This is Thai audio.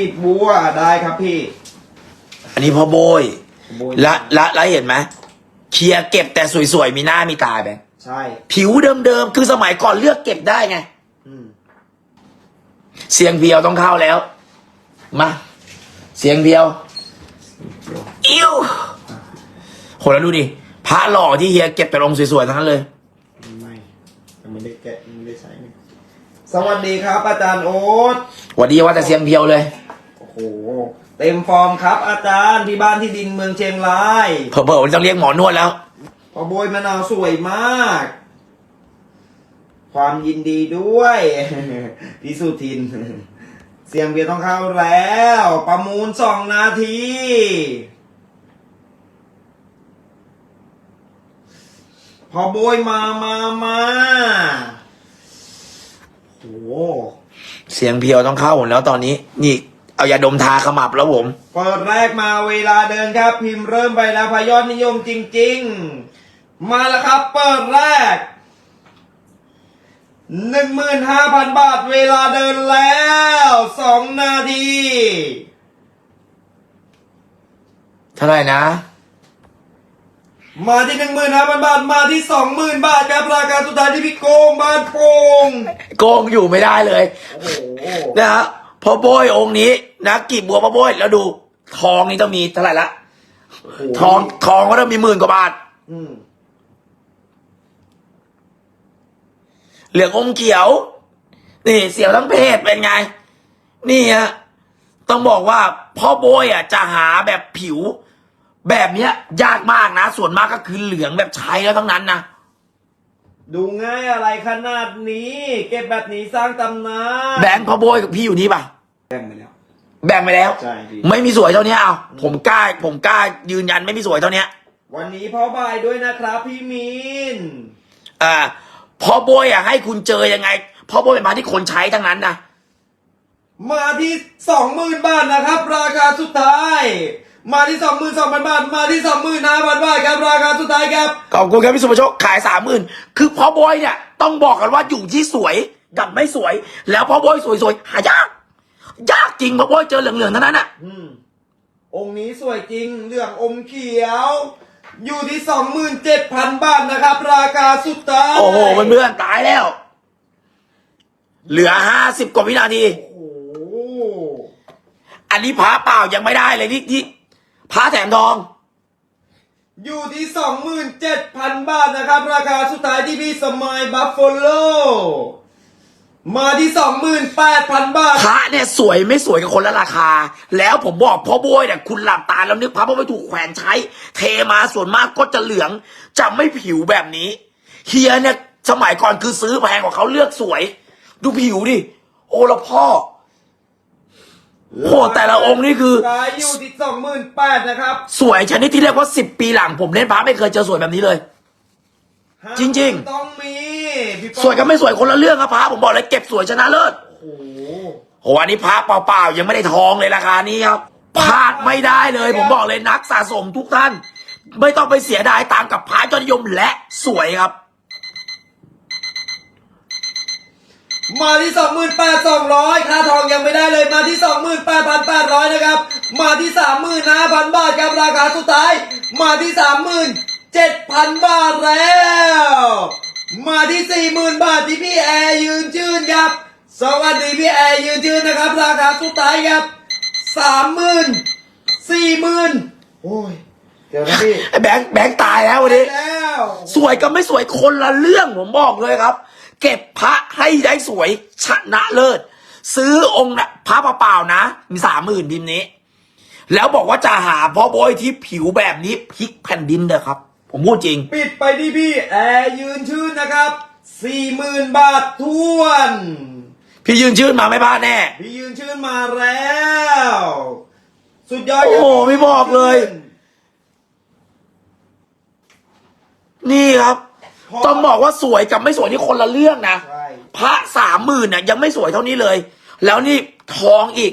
ปิดบัวได้ครับพี่อันนี้พ่อโบยโบยและและและเห็นไหมเคลียร์เก็บแต่สวยๆ มีหน้ามีตาไป ใช่ ผิวเดิมๆ คือสมัยก่อนเลือกเก็บได้ไง อืมเสียงเพียวต้องเข้าแล้ว มา เสียงเพียว อิ้วโหแล้วดูดิ พระหล่อที่เฮียเก็บแต่ลงสวยๆ ทั้งนั้นเลย ไม่ยังไม่ได้แกะยังไม่ได้ใช้นี่สวัสดีครับอาจารย์โอ๊ตหวัดดีว่าแต่เสียงเพียวเลย โอ้โห เต็มฟอร์มครับ อาจารย์ที่บ้านที่ดินเมืองเชียงรายเผลอๆวันนี้ต้องเรียกหมอนวดแล้ว พอโบยมะนาวสวยมาก ความยินดีด้วยพี่สุทิน เสียงเบียร์ต้องเข้าแล้ว ประมูลสองนาทีพอโบยมามามาโอ้โหเสียงเพียวต้องเข้าหมดแล้วตอนนี้ นี่ เอายาดมทาขมับแล้วผม เปิดแรกมาเวลาเดินครับ พิมพ์เริ่มไปแล้วพยอดนิยมจริง ๆ มาแล้วครับ เปิดแรกหนึ่งหมื่นห้าพันบาทเวลาเดินแล้วสองนาทีเท่าไหร่นะ มาที่หนึ่งหมื่นห้าพันบาทมาที่สองหมื่นบาทครับราคาสุดท้ายที่พี่โกงบ้านโป่งโกงอยู่ไม่ได้เลย โอ้โห นะฮะพอโบยองค์นี้ นะกีบบัวพอโบยแล้วดู ทองนี่ต้องมีเท่าไหร่ละทองทองก็ต้องมีหมื่นกว่าบาทอืมเหลืองอมเขียว นี่เสียวทั้งเพศเป็นไง นี่ฮะต้องบอกว่าพ่อโบยอะ จะหาแบบผิว แบบเนี้ย ยากมากนะ ส่วนมากก็คือเหลืองแบบใช้แล้วทั้งนั้นนะดูง่ายอะไรขนาดนี้ เก็บแบบนี้สร้างตำนานแบงค์พ่อโบยกับพี่อยู่นี่ป่ะแบ่งไปแล้ว แบ่งไปแล้ว ใช่พี่ไม่มีสวยเท่านี้เอาผมกล้า ผมกล้ายืนยันไม่มีสวยเท่านี้วันนี้พ่อบายด้วยนะครับพี่มีนอ่าพ่อโบยอะให้คุณเจอยังไงพ่อโบยเป็นมาที่คนใช้ทั้งนั้นนะมาที่สองหมื่นบาทนะครับ ราคาสุดท้าย มาที่สองหมื่นสองพันบาท มาที่สองหมื่นห้าพันบาทครับราคาสุดท้ายครับ ขอบคุณครับพี่สุภโชคขายสามหมื่นคือพ่อบอยเนี่ยต้องบอกกันว่าอยู่ที่สวยกับไม่สวย แล้วพ่อบอยสวยๆหายาก ยากจริงพ่อบอยเจอเหลืองๆเท่านั้นอะ อืมองค์นี้สวยจริงเหลืองอมเขียว อยู่ที่สองหมื่นเจ็ดพันบาทนะครับ ราคาสุดท้ายโอ้โหเพื่อนๆตายแล้ว เหลือห้าสิบกว่าวินาที โอ้โหอันนี้พระเปล่ายังไม่ได้เลยที่ที่พระแถมทอง อยู่ที่สองหมื่นเจ็ดพันบาทนะครับ ราคาสุดท้ายที่พี่สมัยบัฟฟาโล มาที่สองหมื่นแปดพันบาท พระเนี่ยสวยไม่สวยกับคนละราคา แล้วผมบอกพ่อโบอยเนี่ยคุณหลับตาแล้วนึกพระเพราะไม่ถูกแขวนใช้ เทมาส่วนมากก็จะเหลือง จะไม่ผิวแบบนี้ เฮียเนี่ยสมัยก่อนคือซื้อแพงกว่าเขาเลือกสวย ดูผิวดิ โอ้แล้วพ่อโหแต่ละองค์นี่คือขายอยู่ที่สองหมื่นแปดนะครับ สวยชนิดที่เรียกว่าสิบปีหลังผมเล่นพระไม่เคยเจอสวยแบบนี้เลย จริง ๆ ต้องมีพี่ป้อมสวยกับไม่สวยคนละเรื่องครับพระผมบอกเลยเก็บสวยชนะเลิศโอ้โหโหอันนี้พระเปล่าๆยังไม่ได้ทองเลยราคานี้ครับพลาดไม่ได้เลย ผมบอกเลยนักสะสมทุกท่าน ไม่ต้องไปเสียดายตามกับพระยอดนิยมและสวยครับ มาที่สองหมื่นแปดสองร้อยค่าทองยังไม่ได้เลยมาที่สองหมื่นแปดพันแปดร้อยนะครับ มาที่สามหมื่นห้าพันบาทครับราคาสุดท้าย มาที่สามหมื่น เจ็ดพันบาทแล้ว มาที่สี่หมื่นบาทที่พี่แอร์ยืนชื่นครับ สวัสดีพี่แอร์ยืนชื่นนะครับ ราคาสุดท้ายครับสามหมื่นสี่หมื่นโอ้ย เดี๋ยวนะพี่ไอ้แบงค์แบงค์ตายแล้ววันนี้ แล้ว สวยกับไม่สวยคนละเรื่องผมบอกเลยครับ เก็บพระให้ได้สวยชนะเลิศ ซื้อองค์นะพระเปล่าๆนะ มีสามหมื่นพิมพ์นี้ แล้วบอกว่าจะหาพ่อโบอยที่ผิวแบบนี้พลิกแผ่นดินเด้อครับ ผมพูดจริง ปิดไปที่พี่แอร์ยืนชื่นนะครับสี่หมื่นบาททวน พี่ยืนชื่นมาไม่พลาดแน่ พี่ยืนชื่นมาแล้ว สุดยอดโอ้โหไม่บอกเลย นี่ครับ ต้องบอกว่าสวยกับไม่สวยนี่คนละเรื่องนะ ใช่ พระสามหมื่นน่ะยังไม่สวยเท่านี้เลย แล้วนี่ทองอีก